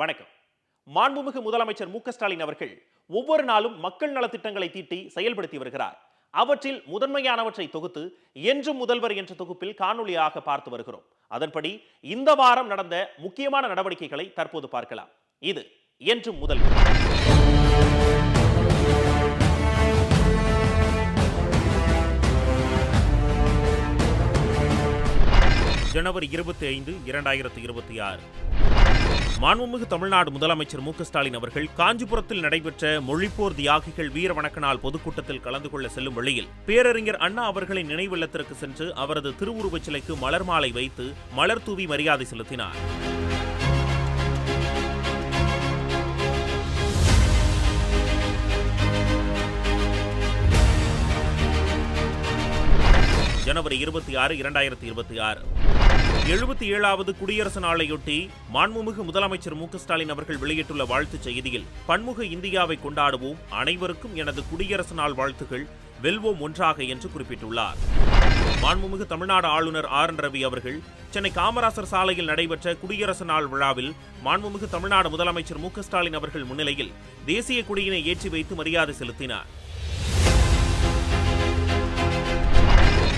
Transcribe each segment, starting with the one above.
வணக்கம். மாண்புமிகு முதலமைச்சர் மு ஸ்டாலின் அவர்கள் ஒவ்வொரு நாளும் மக்கள் நலத்திட்டங்களை தீட்டி செயல்படுத்தி வருகிறார். அவற்றில் முதன்மையானவற்றை தொகுத்து என்றும் முதல்வர் என்ற தொகுப்பில் காணொலியாக பார்த்து வருகிறோம். அதன்படி இந்த வாரம் நடந்த முக்கியமான நடவடிக்கைகளை தற்போது பார்க்கலாம். இது என்றும் முதல்வர் ஜனவரி இருபத்தி ஐந்து இரண்டாயிரத்தி இருபத்தி ஆறு. மாண்புமிகு தமிழ்நாடு முதலமைச்சர் மு ஸ்டாலின் அவர்கள் காஞ்சிபுரத்தில் நடைபெற்ற மொழிப்போர் தியாகிகள் வீர வணக்க நாள் பொதுக்கூட்டத்தில் கலந்து கொள்ள செல்லும் வழியில் பேரறிஞர் அண்ணா அவர்களின் நினைவில்லத்திற்கு சென்று அவரது திருவுருவச் சிலைக்கு மலர் மாலை வைத்து மலர் தூவி மரியாதை செலுத்தினார். ஜனவரி இருபத்தி ஆறு இரண்டாயிரத்தி இருபத்தி ஆறு. எழுபத்தி ஏழாவது குடியரசு நாளையொட்டி மாண்புமிகு முதலமைச்சர் மு ஸ்டாலின் அவர்கள் வெளியிட்டுள்ள வாழ்த்துச் செய்தியில் பன்முக இந்தியாவை கொண்டாடுவோம் அனைவருக்கும் எனது குடியரசு நாள் வாழ்த்துகள் வெல்வோம் ஒன்றாக என்று குறிப்பிட்டுள்ளார். மாண்புமிகு தமிழ்நாடு ஆளுநர் ஆர் என் ரவி அவர்கள் சென்னை காமராசர் சாலையில் நடைபெற்ற குடியரசு நாள் விழாவில் மாண்புமிகு தமிழ்நாடு முதலமைச்சர் மு ஸ்டாலின் அவர்கள் முன்னிலையில் தேசிய கொடியினை ஏற்றி வைத்து மரியாதை செலுத்தினார்.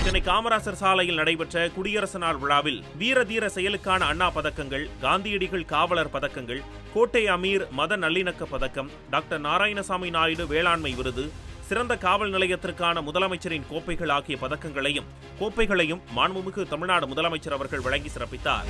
சென்னை காமராசர் சாலையில் நடைபெற்ற குடியரசு நாள் விழாவில் வீர தீர செயலுக்கான அண்ணா பதக்கங்கள் காந்தியடிகள் காவலர் பதக்கங்கள் கோட்டை அமீர் மத நல்லிணக்க பதக்கம் டாக்டர் நாராயணசாமி நாயுடு வேளாண்மை விருது சிறந்த காவல் நிலையத்திற்கான முதலமைச்சரின் கோப்பைகள் ஆகிய பதக்கங்களையும் கோப்பைகளையும் மாண்புமிகு தமிழ்நாடு முதலமைச்சர் அவர்கள் வழங்கி சிறப்பித்தார்.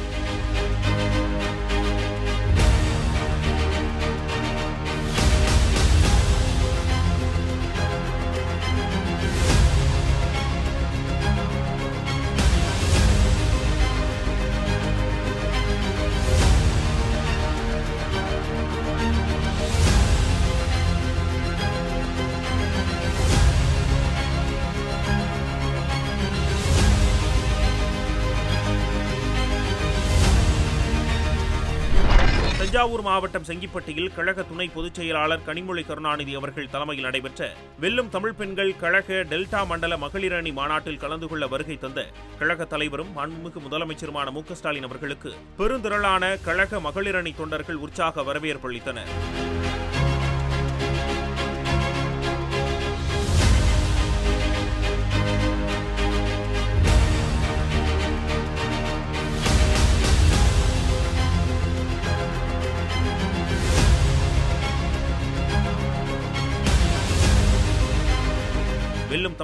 தஞ்சாவூர் மாவட்டம் செங்கிப்பட்டியில் கழக துணை பொதுச் செயலாளர் கனிமொழி கருணாநிதி அவர்கள் தலைமையில் நடைபெற்ற வெல்லும் தமிழ் பெண்கள் கழக டெல்டா மண்டல மகளிர் அணி மாநாட்டில் கலந்து கொள்ள வருகை தந்த கழக தலைவரும் மாண்புமிகு முதலமைச்சருமான மு க ஸ்டாலின் அவர்களுக்கு பெருந்திரளான கழக மகளிர் அணி தொண்டர்கள் உற்சாக வரவேற்பு அளித்தனர்.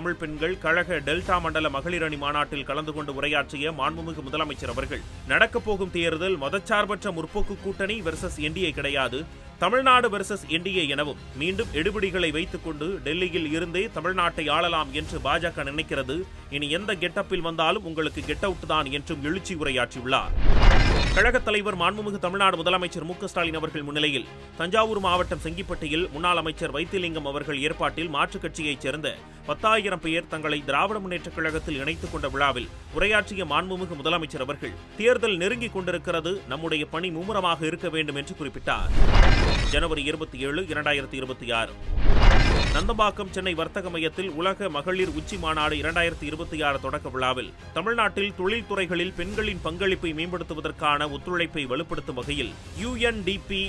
தமிழ் பெண்கள் கழக டெல்டா மண்டல மகளிர் அணி மாநாட்டில் கலந்து கொண்டு உரையாற்றிய மாண்புமிகு முதலமைச்சர் அவர்கள் நடக்கப்போகும் தேர்தல் மதச்சார்பற்ற முற்போக்கு கூட்டணி வெர்சஸ் என்டிஏ கிடையாது. தமிழ்நாடு வெர்சஸ் என்டிஏ எனவும் மீண்டும் எடுபிடிகளை வைத்துக் கொண்டு டெல்லியில் இருந்தே தமிழ்நாட்டை ஆளலாம் என்று பாஜக நினைக்கிறது. இனி எந்த கெட்டப்பில் வந்தாலும் உங்களுக்கு கெட் அவுட் தான் என்றும் எழுச்சி உரையாற்றியுள்ளார். கழகத் தலைவர் மாண்புமிகு தமிழ்நாடு முதலமைச்சர் மு ஸ்டாலின் அவர்கள் முன்னிலையில் தஞ்சாவூர் மாவட்டம் செங்கிப்பட்டியில் முன்னாள் அமைச்சர் வைத்திலிங்கம் அவர்கள் ஏற்பாட்டில் மாற்றுக் கட்சியைச் சேர்ந்த பத்தாயிரம் பேர் தங்களை திராவிட முன்னேற்றக் கழகத்தில் இணைத்துக் கொண்ட விழாவில் உரையாற்றிய மாண்புமிகு முதலமைச்சர் அவர்கள் தேர்தல் நெருங்கிக் கொண்டிருக்கிறது. நம்முடைய பணி மும்முரமாக இருக்க வேண்டும் என்று குறிப்பிட்டார். ஜனவரி இருபத்தி ஏழு இரண்டாயிரத்தி இருபத்தி ஆறு. நந்தம்பாக்கம் சென்னை வர்த்தக மையத்தில் உலக மகளிர் உச்சி மாநாடு இரண்டாயிரத்தி இருபத்தி ஆறு தொடக்க விழாவில் தமிழ்நாட்டில் தொழில்துறைகளில் பெண்களின் பங்களிப்பை மேம்படுத்துவதற்கான ஒத்துழைப்பை வலுப்படுத்தும் வகையில் யுஎன்டிபி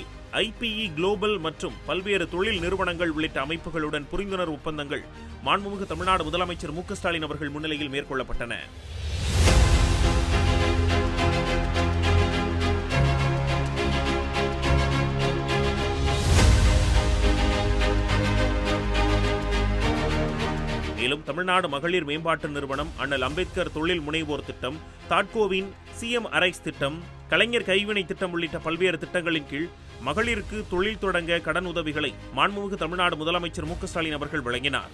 ஐபிஇ குளோபல் மற்றும் பல்வேறு தொழில் நிறுவனங்கள் உள்ளிட்ட அமைப்புகளுடன் புரிந்துணர்வு ஒப்பந்தங்கள் மாண்புமிகு தமிழ்நாடு முதலமைச்சர் மு க ஸ்டாலின் அவர்கள் முன்னிலையில் மேற்கொள்ளப்பட்டன. மேலும் தமிழ்நாடு மகளிர் மேம்பாட்டு நிறுவனம் அண்ணல் அம்பேத்கர் தொழில் முனைவோர் திட்டம் தாட்கோவின் சிஎம் அரைஸ் திட்டம் கலைஞர் கைவினை திட்டம் உள்ளிட்ட பல்வேறு திட்டங்களின் கீழ் மகளிருக்கு தொழில் தொடங்க கடன் உதவிகளை மாண்புமிகு தமிழ்நாடு முதலமைச்சர் மு ஸ்டாலின் அவர்கள் வழங்கினார்.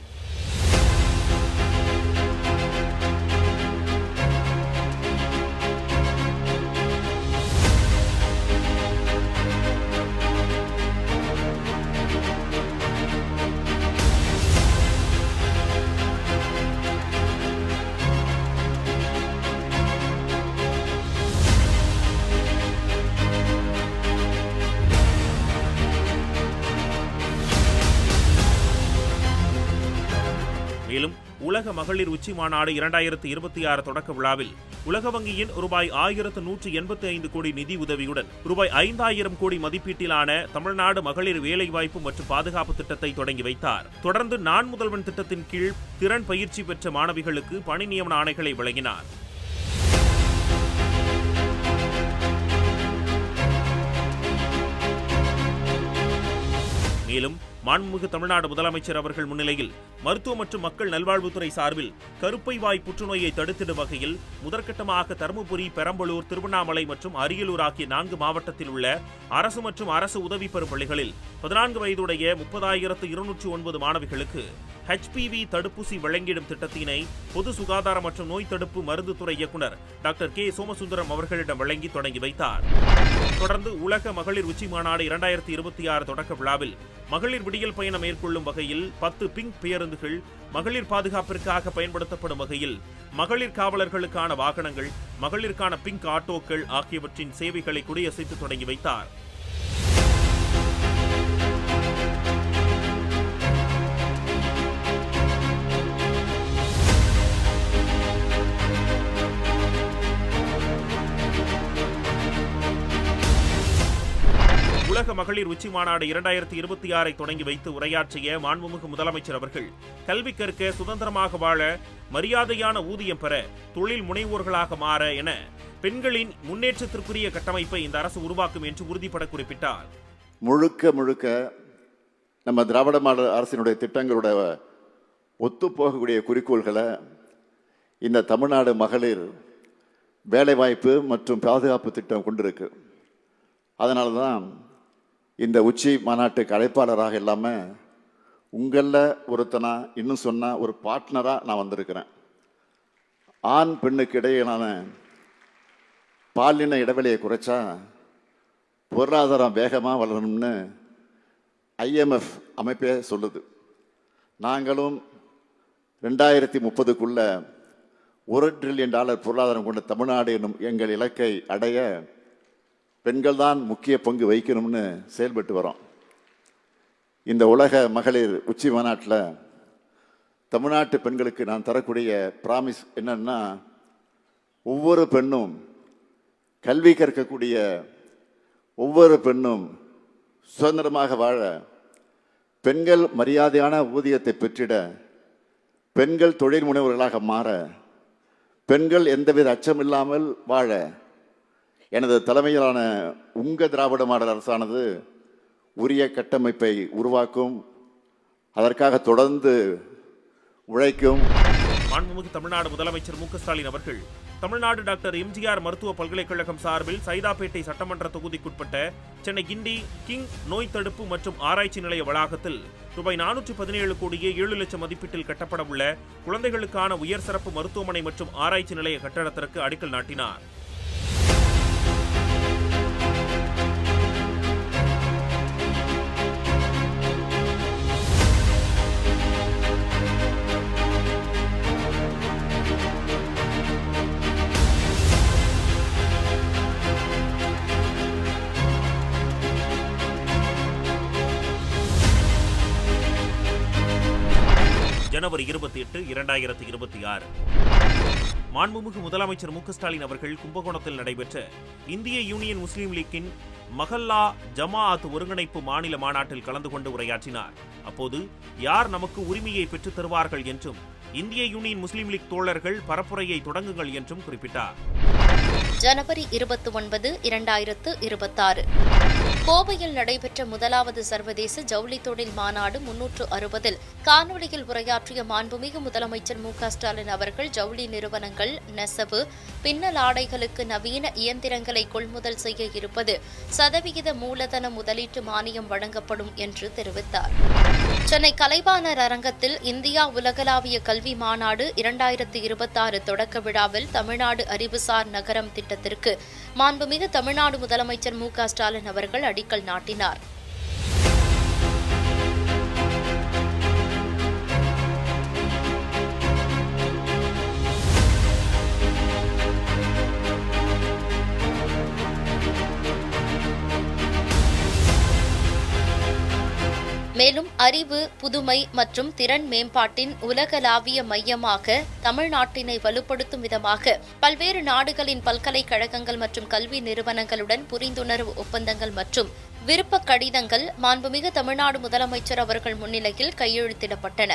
உலக மகளிர் உச்சி மாநாடு இரண்டாயிரத்தி இருபத்தி ஆறு தொடக்க விழாவில் உலக வங்கியின் ரூபாய் ஆயிரத்து நூற்று எண்பத்தி ஐந்து கோடி நிதி உதவியுடன் ரூபாய் ஐந்தாயிரம் கோடி மதிப்பீட்டிலான தமிழ்நாடு மகளிர் வேலைவாய்ப்பு மற்றும் பாதுகாப்பு திட்டத்தை தொடங்கி வைத்தார். தொடர்ந்து நான் முதல்வன் திட்டத்தின் கீழ் திறன் பயிற்சி பெற்ற மாணவிகளுக்கு பணி நியமன ஆணைகளை வழங்கினார். மேலும் மாண்புமிகு தமிழ்நாடு முதலமைச்சர் அவர்கள் முன்னிலையில் மருத்துவ மற்றும் மக்கள் நல்வாழ்வுத்துறை சார்பில் கருப்பை வாய் புற்றுநோயை தடுத்திடும் வகையில் முதற்கட்டமாக தருமபுரி பெரம்பலூர் திருவண்ணாமலை மற்றும் அரியலூர் ஆகிய நான்கு மாவட்டத்தில் உள்ள அரசு மற்றும் அரசு உதவி பெறும் பள்ளிகளில் பதினான்கு வயதுடைய முப்பதாயிரத்து இருநூற்றி ஒன்பது மாணவிகளுக்கு ஹெச்பிவி தடுப்பூசி வழங்கிடும் திட்டத்தினை பொது சுகாதார மற்றும் நோய் தடுப்பு மருந்து துறை இயக்குனர் டாக்டர் கே. சோமசுந்தரம் அவர்களிடம் வழங்கி தொடங்கி வைத்தார். தொடர்ந்து உலக மகளிர் உச்சி மாநாடு இரண்டாயிரத்தி இருபத்தி ஆறு தொடக்க விழாவில் மகளிர் விடியல் பயணம் மேற்கொள்ளும் வகையில் பத்து பிங்க் பேருந்துகள் மகளிர் பாதுகாப்பிற்காக பயன்படுத்தப்படும் வகையில் மகளிர் காவலர்களுக்கான வாகனங்கள் மகளிருக்கான பிங்க் ஆட்டோக்கள் ஆகியவற்றின் சேவைகளை கொடியசைத்து தொடங்கி வைத்தார். உலக மகளிர் உச்சி மாநாடு இரண்டாயிரத்தி இருபத்தி ஆறை தொடங்கி வைத்து உரையாற்றிய மாண்புமிகு முதலமைச்சர் அவர்கள் கல்வி கற்க சுதந்திரமாக வாழ மரியாதையான ஊதியம் பெற தொழில் முனைவோர்களாக மாற என பெண்களின் முன்னேற்றத்திற்குரிய கட்டமைப்பை இந்த அரசு உருவாக்கும் என்று உறுதிபட குறிப்பிட்டார். முழுக்க முழுக்க நம்ம திராவிட மாடல் அரசினுடைய திட்டங்களோட ஒத்துப்போகக்கூடிய குறிக்கோள்களை இந்த தமிழ்நாடு மகளிர் வேலைவாய்ப்பு மற்றும் பாதுகாப்பு திட்டம் கொண்டிருக்கு. அதனால தான் இந்த உச்சி மாநாட்டுக்கு அழைப்பாளராக இல்லாமல் உங்களில் ஒருத்தனா இன்னும் சொன்னால் ஒரு பார்ட்னராக நான் வந்திருக்கிறேன். ஆண் பெண்ணுக்கு இடையிலான பாலின இடைவெளியை குறைச்சா பொருளாதாரம் வேகமாக வளரணும்னு ஐஎம்எஃப் அமைப்பே சொல்லுது. நாங்களும் ரெண்டாயிரத்தி முப்பதுக்குள்ள ஒரு ட்ரில்லியன் டாலர் பொருளாதாரம் கொண்ட தமிழ்நாடு என்னும் எங்கள் இலக்கை அடைய பெண்கள் தான் முக்கிய பங்கு வகிக்கணும்னு செயல்பட்டு வரோம். இந்த உலக மகளிர் உச்சி மாநாட்டில் தமிழ்நாட்டு பெண்களுக்கு நான் தரக்கூடிய ப்ராமிஸ் என்னன்னா ஒவ்வொரு பெண்ணும் கல்வி கற்கக்கூடிய ஒவ்வொரு பெண்ணும் சுதந்திரமாக வாழ பெண்கள் மரியாதையான ஊதியத்தை பெற்றிட பெண்கள் தொழில் முனைவர்களாக மாற பெண்கள் எந்தவித அச்சமில்லாமல் வாழ எனது தலைமையிலான உங்க திராவிட மாடல் அரசானது உரிய கட்டமைப்பை உருவாக்கும் அதற்காக தொடர்ந்து உழைக்கும். மாண்புமிகு தமிழ்நாடு முதலமைச்சர் மு ஸ்டாலின் அவர்கள் தமிழ்நாடு டாக்டர் எம்ஜிஆர் மருத்துவ பல்கலைக்கழகம் சார்பில் சைதாப்பேட்டை சட்டமன்ற தொகுதிக்குட்பட்ட சென்னை கிண்டி கிங் நோய் தடுப்பு மற்றும் ஆராய்ச்சி நிலைய வளாகத்தில் ரூபாய் நானூற்று பதினேழு கோடியே ஏழு லட்சம் மதிப்பீட்டில் கட்டப்பட உள்ள குழந்தைகளுக்கான உயர் சிறப்பு மருத்துவமனை மற்றும் ஆராய்ச்சி நிலைய கட்டடத்திற்கு அடிக்கல் நாட்டினார். அக்டோபர் இருபத்தி எட்டு இரண்டாயிரத்தி இருபத்தி ஆறு. மாண்புமிகு முதலமைச்சர் மு ஸ்டாலின் அவர்கள் கும்பகோணத்தில் நடைபெற்ற இந்திய யூனியன் முஸ்லீம் லீக்கின் மஹல்லா ஜமாஅத் ஒருங்கிணைப்பு மாநில மாநாட்டில் கலந்து கொண்டு உரையாற்றினார். அப்போது யார் நமக்கு உரிமையை பெற்றுத் தருவார்கள் என்றும் இந்திய யூனியன் முஸ்லீம் லீக் தோழர்கள் பரப்புரையை தொடங்குங்கள் என்றும் குறிப்பிட்டார். ஜனவரி இருபத்தி ஒன்பது இரண்டாயிரத்து இருபத்தாறு. கோவையில் நடைபெற்ற முதலாவது சர்வதேச ஜவுளி தொழில் மாநாடு முன்னூற்று அறுபதில் காணொலியில் உரையாற்றிய மாண்புமிகு முதலமைச்சர் மு ஸ்டாலின் அவர்கள் ஜவுளி நிறுவனங்கள் நெசவு பின்னல் ஆடைகளுக்கு நவீன இயந்திரங்களை கொள்முதல் செய்ய இருப்பது சதவிகித மூலதன முதலீட்டு மானியம் வழங்கப்படும் என்று தெரிவித்தார். சென்னை கலைவாணர் அரங்கத்தில் இந்தியா உலகளாவிய கல்வி மாநாடு இரண்டாயிரத்து இருபத்தாறு தொடக்க விழாவில் தமிழ்நாடு அறிவுசார் நகரம் திட்டத்திற்கு மாண்புமிகு தமிழ்நாடு முதலமைச்சர் மு க ஸ்டாலின் அவர்கள் அடிக்கல் நாட்டினார். மேலும் அறிவு புதுமை மற்றும் திறன் மேம்பாட்டின் உலகளாவிய மையமாக தமிழ்நாட்டினை வலுப்படுத்தும் விதமாக பல்வேறு நாடுகளின் பல்கலைக்கழகங்கள் மற்றும் கல்வி நிறுவனங்களுடன் புரிந்துணர்வு ஒப்பந்தங்கள் மற்றும் விருப்ப கடிதங்கள் மாண்புமிகு தமிழ்நாடு முதலமைச்சர் அவர்கள் முன்னிலையில் கையெழுத்திடப்பட்டன.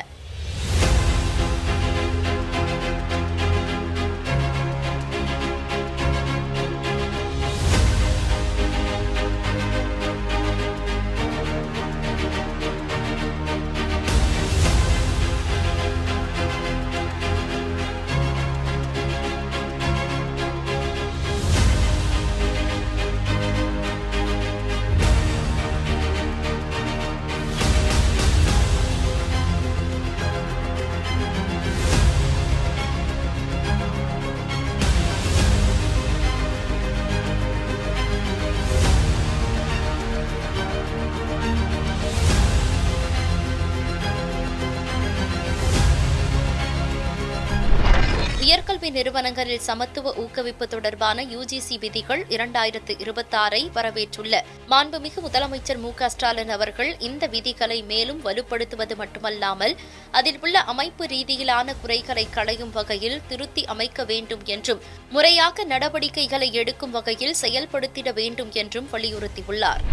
நிறுவனங்களில் சமத்துவ ஊக்குவிப்பு தொடர்பான யுஜிசி விதிகள் இரண்டாயிரத்து இருபத்தாறை வரவேற்றுள்ள. மாண்புமிகு முதலமைச்சர் மு ஸ்டாலின் அவர்கள் இந்த விதிகளை மேலும் வலுப்படுத்துவது மட்டுமல்லாமல் அதில் உள்ள அமைப்பு ரீதியிலான குறைகளை களையும் வகையில் திருத்தி அமைக்க வேண்டும் என்றும் முறையாக நடவடிக்கைகளை எடுக்கும் வகையில் செயல்படுத்திட வேண்டும் என்றும் வலியுறுத்தியுள்ளார்.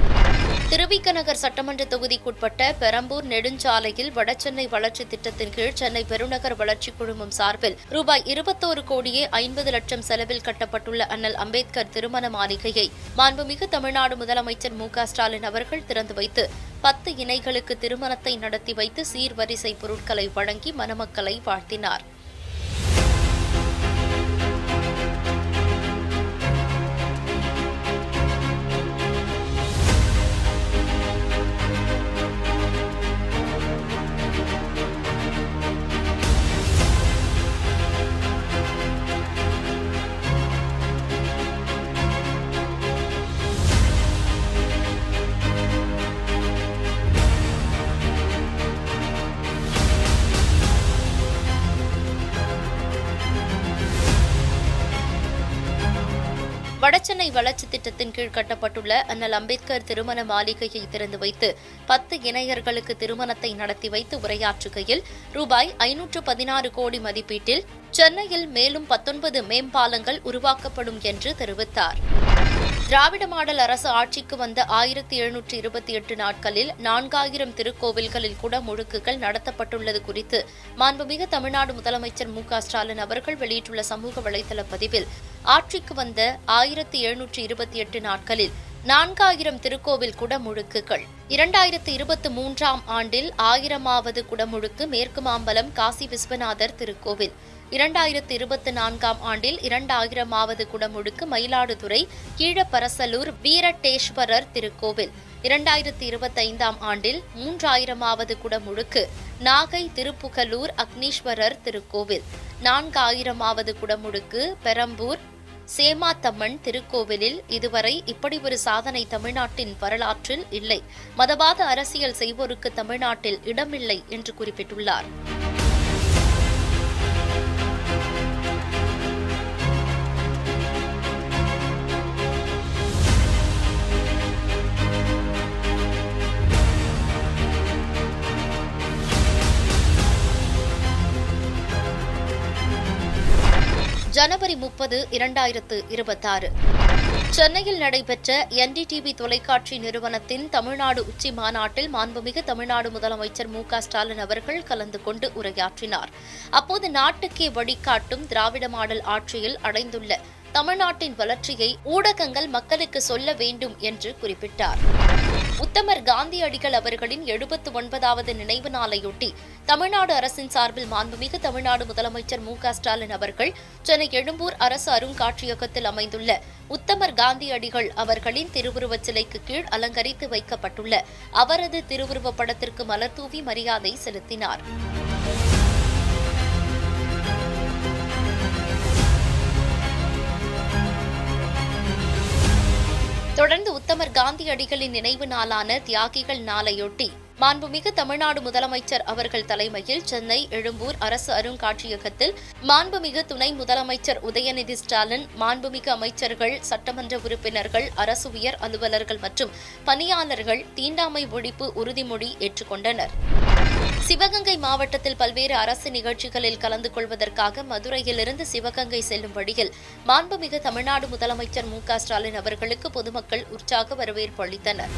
திருவிக்கநகர் சட்டமன்ற தொகுதிக்குட்பட்ட பெரம்பூர் நெடுஞ்சாலையில் வடசென்னை வளர்ச்சி திட்டத்தின் கீழ் சென்னை பெருநகர் வளர்ச்சிக் குழுமம் சார்பில் ரூபாய் இருபத்தோரு கோடி கோடியே ஐம்பது லட்சம் செலவில் கட்டப்பட்டுள்ள அண்ணல் அம்பேத்கர் திருமண மாளிகையை மாண்புமிகு தமிழ்நாடு முதலமைச்சர் மு ஸ்டாலின் அவர்கள் திறந்து வைத்து பத்து இணைகளுக்கு திருமணத்தை நடத்தி வைத்து சீர்வரிசை பொருட்களை வழங்கி மணமக்களை வாழ்த்தினார். வடசென்னை வளர்ச்சி திட்டத்தின் கீழ் கட்டப்பட்டுள்ள அண்ணல் அம்பேத்கர் திருமண மாளிகையை திறந்து வைத்து பத்து இணையர்களுக்கு திருமணத்தை நடத்தி வைத்து உரையாற்றுகையில் ரூபாய் ஐநூற்று பதினாறு கோடி மதிப்பீட்டில் சென்னையில் மேலும் பத்தொன்பது மேம்பாலங்கள் உருவாக்கப்படும் என்று தெரிவித்தார். திராவிட மாடல் அரசு ஆட்சிக்கு வந்த ஆயிரத்தி எழுநூற்றி இருபத்தி எட்டு நாட்களில் நான்காயிரம் திருக்கோவில்களில் கூட முழுக்குகள் நடத்தப்பட்டுள்ளது குறித்து மாண்புமிகு தமிழ்நாடு முதலமைச்சர் மு க ஸ்டாலின் அவர்கள் வெளியிட்டுள்ள சமூக வலைதள பதிவில் ஆட்சிக்கு வந்த ஆயிரத்தி எழுநூற்றி இருபத்தி எட்டு நாட்களில் நான்காயிரம் திருக்கோவில் குடமுழுக்குகள் இரண்டாயிரத்து இருபத்தி மூன்றாம் ஆண்டில் ஆயிரமாவது குடமுழுக்கு மேற்கு மாம்பலம் காசி விஸ்வநாதர் திருக்கோவில். இரண்டாயிரத்து இருபத்தி நான்காம் ஆண்டில் இரண்டாயிரமாவது குடமுழுக்கு மயிலாடுதுறை கீழப்பரசலூர் வீரட்டேஸ்வரர் திருக்கோவில். இரண்டாயிரத்து இருபத்தைந்தாம் ஆண்டில் மூன்றாயிரமாவது குடமுழுக்கு நாகை திருப்புகலூர் அக்னீஸ்வரர் திருக்கோவில். நான்காயிரமாவது குடமுழுக்கு பெரம்பூர் சேமாத்தம்மன் திருக்கோவிலில் இதுவரை இப்படி ஒரு சாதனை தமிழ்நாட்டின் வரலாற்றில் இல்லை. மதவாத அரசியல் செய்வோருக்கு தமிழ்நாட்டில் இடமில்லை என்று குறிப்பிட்டுள்ளார். ஜனவரி முப்பது இரண்டாயிரத்து இருபத்தாறு. சென்னையில் நடைபெற்ற என்டிடிவி தொலைக்காட்சி நிறுவனத்தின் தமிழ்நாடு உச்சி மாநாட்டில் மாண்புமிகு தமிழ்நாடு முதலமைச்சர் மு ஸ்டாலின் அவர்கள் கலந்து கொண்டு உரையாற்றினார். அப்போது நாட்டுக்கே வழிகாட்டும் திராவிட மாடல் ஆட்சியில் அடைந்துள்ள தமிழ்நாட்டின் வளர்ச்சியை ஊடகங்கள் மக்களுக்கு சொல்ல வேண்டும் என்று குறிப்பிட்டார். உத்தமர் காந்தியடிகள் அவர்களின் எழுபத்து ஒன்பதாவது நினைவு நாளையொட்டி தமிழ்நாடு அரசின் சார்பில் மாண்புமிகு தமிழ்நாடு முதலமைச்சர் மு ஸ்டாலின் அவர்கள் சென்னை எழும்பூர் அரசு அருங்காட்சியகத்தில் அமைந்துள்ள உத்தமர் காந்தியடிகள் அவர்களின் திருவுருவச் சிலைக்கு கீழ் அலங்கரித்து வைக்கப்பட்டுள்ள அவரது திருவுருவப் படத்திற்கு மலர்தூவி மரியாதை செலுத்தினார். தொடர்ந்து உத்தமர் காந்தியடிகளின் நினைவு நாளான தியாகிகள் நாளையொட்டி மாண்புமிகு தமிழ்நாடு முதலமைச்சர் அவர்கள் தலைமையில் சென்னை எழும்பூர் அரசு அருங்காட்சியகத்தில் மாண்புமிகு துணை முதலமைச்சர் உதயநிதி ஸ்டாலின் மாண்புமிகு அமைச்சர்கள் சட்டமன்ற உறுப்பினர்கள் அரசு உயர் அலுவலர்கள் மற்றும் பணியாளர்கள் தீண்டாமை ஒழிப்பு உறுதிமொழி ஏற்றுக்கொண்டனர். சிவகங்கை மாவட்டத்தில் பல்வேறு அரசு நிகழ்ச்சிகளில் கலந்து கொள்வதற்காக மதுரையிலிருந்து சிவகங்கை செல்லும் வழியில் மாண்புமிகு தமிழ்நாடு முதலமைச்சர் மு ஸ்டாலின் அவர்களுக்கு பொதுமக்கள் உற்சாக வரவேற்பு அளித்தனர்.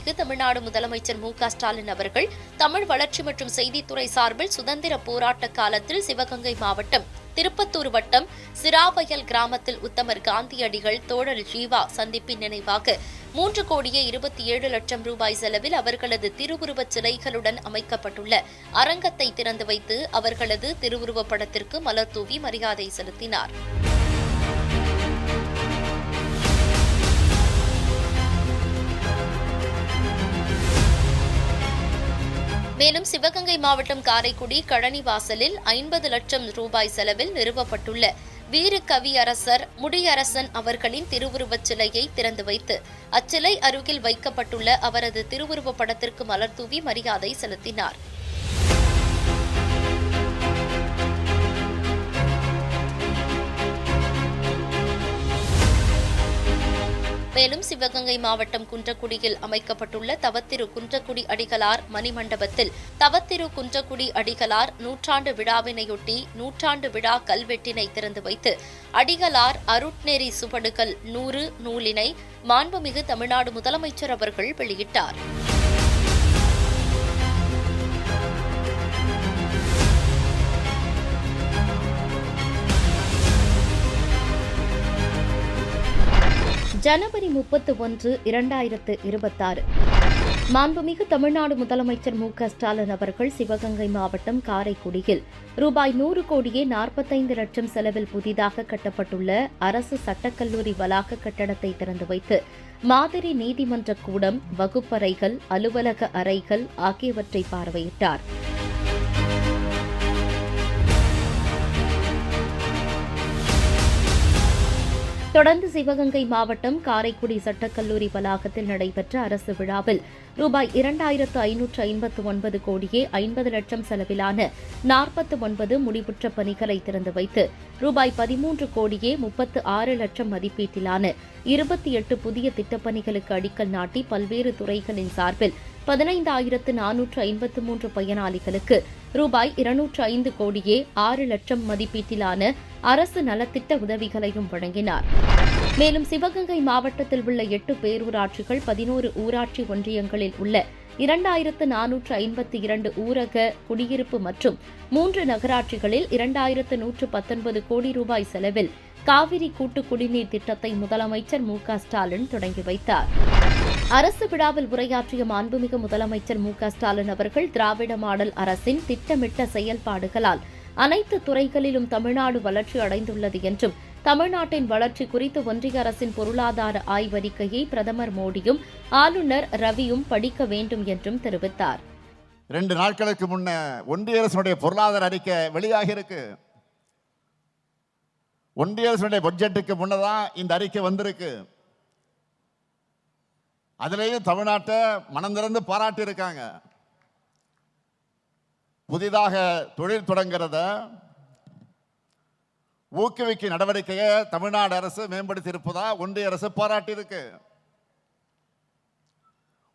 மாண்புமிகு தமிழ்நாடு முதலமைச்சர் மு ஸ்டாலின் அவர்கள் தமிழ் வளர்ச்சி மற்றும் செய்தித்துறை சார்பில் சுதந்திர போராட்ட காலத்தில் சிவகங்கை மாவட்டம் திருப்பத்தூர் வட்டம் சிராவயல் கிராமத்தில் உத்தமர் காந்தியடிகள் தோழர் ஜீவா சந்திப்பின் நினைவாக மூன்று கோடியே இருபத்தி ஏழு லட்சம் ரூபாய் செலவில் அவர்களது திருவுருவச் சிலைகளுடன் அமைக்கப்பட்டுள்ள அரங்கத்தை திறந்து வைத்து அவர்களது திருவுருவப் படத்திற்கு மலர் தூவி மரியாதை செலுத்தினார். மேலும் சிவகங்கை மாவட்டம் காரைக்குடி கழனிவாசலில் ஐம்பது லட்சம் ரூபாய் செலவில் நிறுவப்பட்டுள்ள வீர கவியரசர் முடியரசன் அவர்களின் திருவுருவச் சிலையை திறந்து வைத்து அச்சிலை அருகில் வைக்கப்பட்டுள்ள அவரது திருவுருவப் படத்திற்கு மலர் தூவி மரியாதை செலுத்தினார். மேலும் சிவகங்கை மாவட்டம் குன்றக்குடியில் அமைக்கப்பட்டுள்ள தவத்திரு குன்றக்குடி அடிகளார் மணிமண்டபத்தில் தவத்திரு குன்றக்குடி அடிகளார் நூற்றாண்டு விழாவினையொட்டி நூற்றாண்டு விழா கல்வெட்டினை திறந்து வைத்து அடிகளார் அருட்நெறி சுவடுகள் நூறு நூலினை மாண்புமிகு தமிழ்நாடு முதலமைச்சர் அவர்கள் வெளியிட்டார். ஜனவரி முப்பத்து ஒன்று இரண்டாயிரத்து இருபத்தாறு. மாண்புமிகு தமிழ்நாடு முதலமைச்சர் மு க ஸ்டாலின் அவர்கள் சிவகங்கை மாவட்டம் காரைக்குடியில் ரூபாய் நூறு கோடியே நாற்பத்தைந்து லட்சம் செலவில் புதிதாக கட்டப்பட்டுள்ள அரசு சட்டக்கல்லூரி வளாக கட்டடத்தை திறந்து வைத்து மாதிரி நீதிமன்ற கூடம் வகுப்பறைகள் அலுவலக அறைகள் ஆகியவற்றை பார்வையிட்டார். தொடர்ந்து சிவகங்கை மாவட்டம் காரைக்குடி சட்டக்கல்லூரி வளாகத்தில் நடைபெற்ற அரசு விழாவில் ரூபாய் இரண்டாயிரத்து ஐநூற்று ஐம்பத்து ஒன்பது கோடியே ஐம்பது லட்சம் செலவிலான நாற்பத்து ஒன்பது முடிவுற்ற பணிகளை திறந்து வைத்து ரூபாய் பதிமூன்று கோடியே முப்பத்து ஆறு லட்சம் மதிப்பீட்டிலான இருபத்தி எட்டு புதிய திட்டப்பணிகளுக்கு அடிக்கல் நாட்டி பல்வேறு துறைகளின் சார்பில் பதினைந்தாயிரத்து நானூற்று ஐம்பத்து மூன்று பயனாளிகளுக்கு ரூபாய் இருநூற்று ஐந்து கோடியே ஆறு லட்சம் மதிப்பீட்டிலான அரசு நலத்திட்ட உதவிகளையும் வழங்கினார். மேலும் சிவகங்கை மாவட்டத்தில் உள்ள எட்டு பேரூராட்சிகள் பதினோரு ஊராட்சி ஒன்றியங்களில் உள்ள இரண்டாயிரத்து நானூற்று ஐம்பத்தி இரண்டு ஊரக குடியிருப்பு மற்றும் மூன்று நகராட்சிகளில் இரண்டாயிரத்து நூற்று பத்தொன்பது கோடி ரூபாய் செலவில் காவிரி கூட்டு குடிநீர் திட்டத்தை முதலமைச்சர் மு க ஸ்டாலின் தொடங்கி வைத்தார். அரசு விழாவில் உரையாற்றிய மாண்புமிகு முதலமைச்சர் மு க ஸ்டாலின் அவர்கள் திராவிட மாடல் அரசின் திட்டமிட்ட செயல்பாடுகளால் அனைத்து துறைகளிலும் தமிழ்நாடு வளர்ச்சி அடைந்துள்ளது என்றும் தமிழ்நாட்டின் வளர்ச்சி குறித்து ஒன்றிய அரசின் பொருளாதார ஆய்வறிக்கையை பிரதமர் மோடியும் ஆளுநர் ரவியும் படிக்க வேண்டும் என்றும் தெரிவித்தார். ரெண்டு நாட்களுக்கு முன்ன ஒன்றிய அரசுடைய பொருளாதார அறிக்கை வெளியாகி இருக்கு. ஒன்றிய அரசுடைய பட்ஜெட்டுக்கு முன்னதான் இந்த அறிக்கை வந்திருக்கு. அதுலேயும் தமிழ்நாட்டை மனந்திறந்து பாராட்டி இருக்காங்க புதிதாக தொழில் தொடங்கிறத ஊக்குவிக்கும் நடவடிக்கையை தமிழ்நாடு அரசு மேம்படுத்தி இருப்பதா ஒன்றிய அரசு பாராட்டி இருக்கு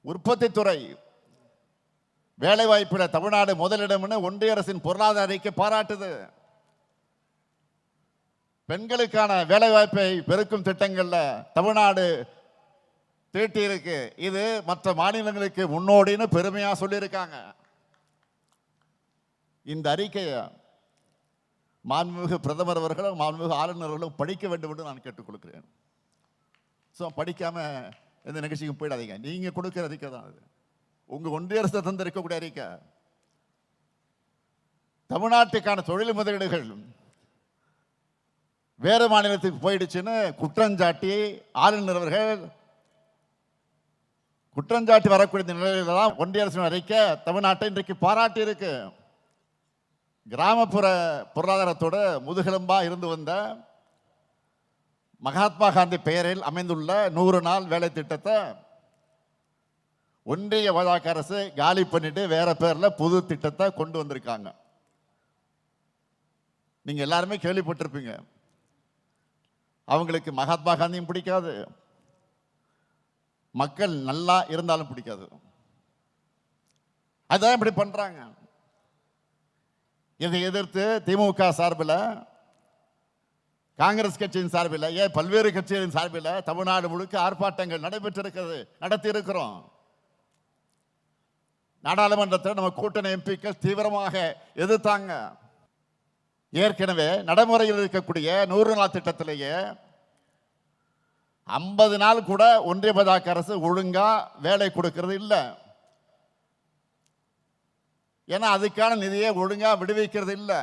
உற்பத்தி துறை வேலைவாய்ப்பில் தமிழ்நாடு முதலிடம்னு ஒன்றிய அரசின் பொருளாதார அறிக்கை பாராட்டுது. பெண்களுக்கான வேலைவாய்ப்பை பெருக்கும் திட்டங்களில் தமிழ்நாடு தீட்டியிருக்கு இது மற்ற மாநிலங்களுக்கு முன்னோடின்னு பெருமையாக சொல்லியிருக்காங்க. இந்த அறிக்கையை மாண்புமிகு பிரதமர் அவர்களும் மாண்புமிகு ஆளுநர்களும் படிக்க வேண்டும் என்று நான் கேட்டுக்கொள்கிறேன் ஸோ படிக்காமல் எந்த நிகழ்ச்சிக்கும் போயிடாதீங்க. நீங்கள் கொடுக்குற அறிக்கை தான் அது. உங்கள் ஒன்றிய அரசு தந்திருக்கக்கூடிய அறிக்கை. தமிழ்நாட்டுக்கான தொழில் முதலீடுகள் வேறு மாநிலத்துக்கு போயிடுச்சுன்னு குற்றஞ்சாட்டி ஆளுநர் அவர்கள் குற்றஞ்சாட்டி வரக்கூடிய இந்த நிலையில தான் ஒன்றிய அரசு அறிக்க தமிழ்நாட்டை இன்றைக்கு பாராட்டி இருக்கு கிராமப்புற பொருளாதாரத்தோட முதுகெலும்பா இருந்து வந்த மகாத்மா காந்தி பெயரில் அமைந்துள்ள நூறு நாள் வேலை திட்டத்தை ஒன்றிய வழக்கு அரசு காலி பண்ணிட்டு வேற பேரில் புது திட்டத்தை கொண்டு வந்திருக்காங்க. நீங்கள் எல்லாருமே கேள்விப்பட்டிருப்பீங்க. அவங்களுக்கு மகாத்மா காந்தியும் பிடிக்காது. மக்கள் நல்லா இருந்தாலும் பிடிக்காது. அதான் இப்படி பண்ணுறாங்க இதை எதிர்த்து திமுக சார்பில் காங்கிரஸ் கட்சியின் சார்பில் ஏன் பல்வேறு கட்சிகளின் சார்பில் தமிழ்நாடு முழுக்க ஆர்ப்பாட்டங்கள் நடைபெற்றிருக்கிறது நடத்தி இருக்கிறோம் நாடாளுமன்றத்தில் நம்ம கூட்டணி எம்பிக்கள் தீவிரமாக எதிர்த்தாங்க. ஏற்கனவே நடைமுறையில் இருக்கக்கூடிய நூறு நாள் திட்டத்திலேயே ஐம்பது நாள் கூட ஒன்றிய பாஜக அரசு ஒழுங்காக வேலை கொடுக்கறது இல்லை. ஏன்னா அதுக்கான நிதியை ஒழுங்காக விடுவிக்கிறது இல்லை.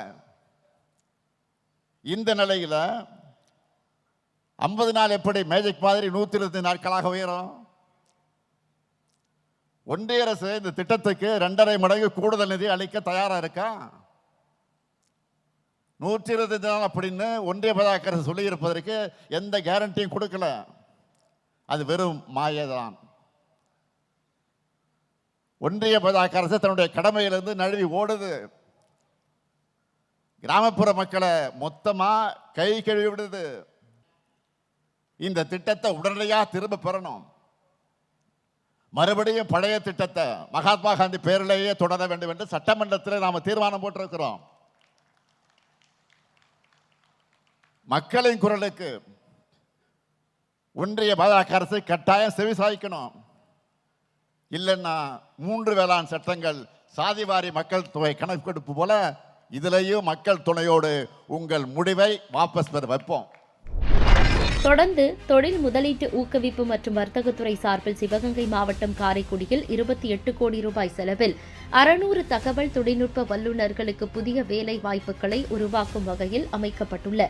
இந்த நிலையில் ஐம்பது நாள் எப்படி மேஜிக் மாதிரி நூற்றி இருபத்தி நாட்களாக உயரும்? ஒன்றிய அரசு இந்த திட்டத்துக்கு ரெண்டரை மடங்கு கூடுதல் நிதி அளிக்க தயாராக இருக்கா? நூற்றி இருபத்தி நாள் அப்படின்னு ஒன்றிய பதாக அரசு சொல்லியிருப்பதற்கு எந்த கேரண்டியும் கொடுக்கல. அது வெறும் மாயதான். ஒன்றிய பதாக அரசு தன்னுடைய கடமையிலிருந்து நழுவி ஓடுது. கிராமப்புற மக்களை மொத்தமாக கை கழுவி விடுது. இந்த திட்டத்தை உடனடியாக திரும்ப பெறணும். மறுபடியும் பழைய திட்டத்தை மகாத்மா காந்தி பேரிலேயே தொடர வேண்டும் என்று சட்டமன்றத்தில் நாம் தீர்மானம் போட்டிருக்கிறோம். மக்களின் குரலுக்கு ஒன்றிய பாஜக அரசு கட்டாயம் செவி சாய்க்கணும் இல்லைன்னா மூன்று வேளாண் சட்டங்கள் சாதிவாரி மக்கள் தொகை கணக்கெடுப்பு போல இதுலேயும் மக்கள் துணையோடு உங்கள் முடிவை வாபஸ் பெற வைப்போம். தொடர்ந்து தொழில் முதலீட்டு ஊக்குவிப்பு மற்றும் வர்த்தகத்துறை சார்பில் சிவகங்கை மாவட்டம் காரைக்குடியில் இருபத்தி எட்டு கோடி ரூபாய் செலவில் அறுநூறு தகவல் தொழில்நுட்ப வல்லுநர்களுக்கு புதிய வேலை வாய்ப்புகளை உருவாக்கும் வகையில் அமைக்கப்பட்டுள்ள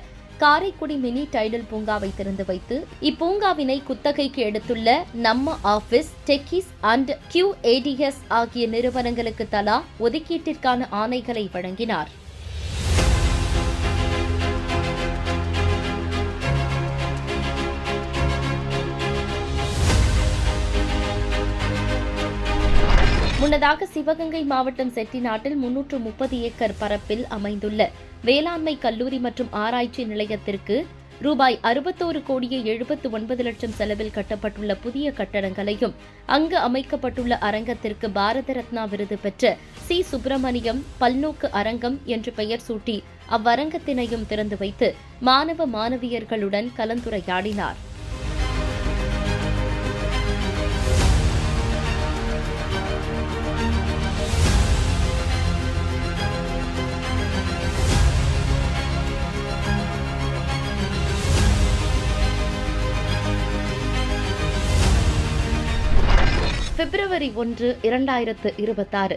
காரைக்குடி மினி டைடல் பூங்காவை திறந்து வைத்து இப்பூங்காவினை குத்தகைக்கு எடுத்துள்ள நம்ம office techies and Q ATS ஆகிய நிறுவனங்களுக்கு தலா ஒதுக்கீட்டிற்கான ஆணைகளை வழங்கினார். முன்னதாக சிவகங்கை மாவட்டம் செட்டிநாட்டில் முன்னூற்று முப்பது ஏக்கர் பரப்பில் அமைந்துள்ள வேளாண்மை கல்லூரி மற்றும் ஆராய்ச்சி நிலையத்திற்கு ரூபாய் அறுபத்தோரு கோடியே எழுபத்து ஒன்பது லட்சம் செலவில் கட்டப்பட்டுள்ள புதிய கட்டடங்களையும் அங்கு அமைக்கப்பட்டுள்ள அரங்கத்திற்கு பாரத ரத்னா விருது பெற்ற சி. சுப்பிரமணியம் பல்நோக்கு அரங்கம் என்று பெயர் சூட்டி அவ்வரங்கத்தினையும் திறந்து வைத்து மாணவ மாணவியர்களுடன் கலந்துரையாடினார். ஜனவரி ஒன்று இரண்டாயிரத்து இருபத்தாறு.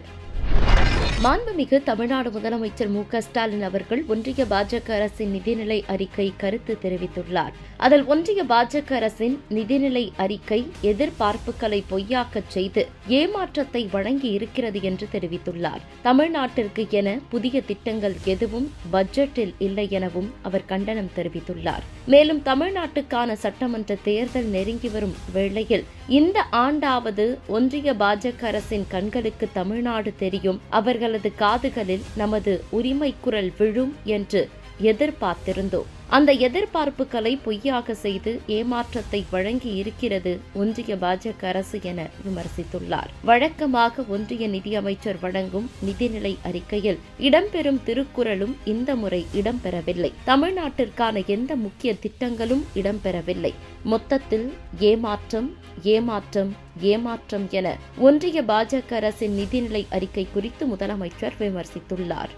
மாண்புமிகு தமிழ்நாடு முதலமைச்சர் மு க ஸ்டாலின் அவர்கள் ஒன்றிய பாஜக அரசின் நிதிநிலை அறிக்கை கருத்து தெரிவித்துள்ளார். அதில் ஒன்றிய பாஜக அரசின் நிதிநிலை அறிக்கை எதிர்பார்ப்புகளை பொய்யாக்கச் செய்து ஏமாற்றத்தை வழங்கி இருக்கிறது என்று தெரிவித்துள்ளார். தமிழ்நாட்டிற்கு என புதிய திட்டங்கள் எதுவும் பட்ஜெட்டில் இல்லை எனவும் அவர் கண்டனம் தெரிவித்துள்ளார். மேலும் தமிழ்நாட்டுக்கான சட்டமன்ற தேர்தல் நெருங்கி வரும் வேளையில் இந்த ஆண்டாவது ஒன்றிய பாஜக அரசின் கண்களுக்கு தமிழ்நாடு தெரியும். அவர்கள் அவர்களது காதுகளில் நமது உரிமை குரல் விழும் என்று எதிர்பார்த்திருந்தோம். அந்த எதிர்பார்ப்புகளை பொய்யாக செய்து ஏமாற்றத்தை வழங்கி இருக்கிறது ஒன்றிய பாஜக அரசு என விமர்சித்துள்ளார். வழக்கமாக ஒன்றிய நிதியமைச்சர் வழங்கும் நிதிநிலை அறிக்கையில் இடம்பெறும் திருக்குறளும் இந்த முறை இடம்பெறவில்லை. தமிழ்நாட்டிற்கான எந்த முக்கிய திட்டங்களும் இடம்பெறவில்லை. மொத்தத்தில் ஏமாற்றம் ஏமாற்றம் ஏமாற்றம் என ஒன்றிய பாஜக அரசின் நிதிநிலை அறிக்கை குறித்து முதலமைச்சர் விமர்சித்துள்ளார்.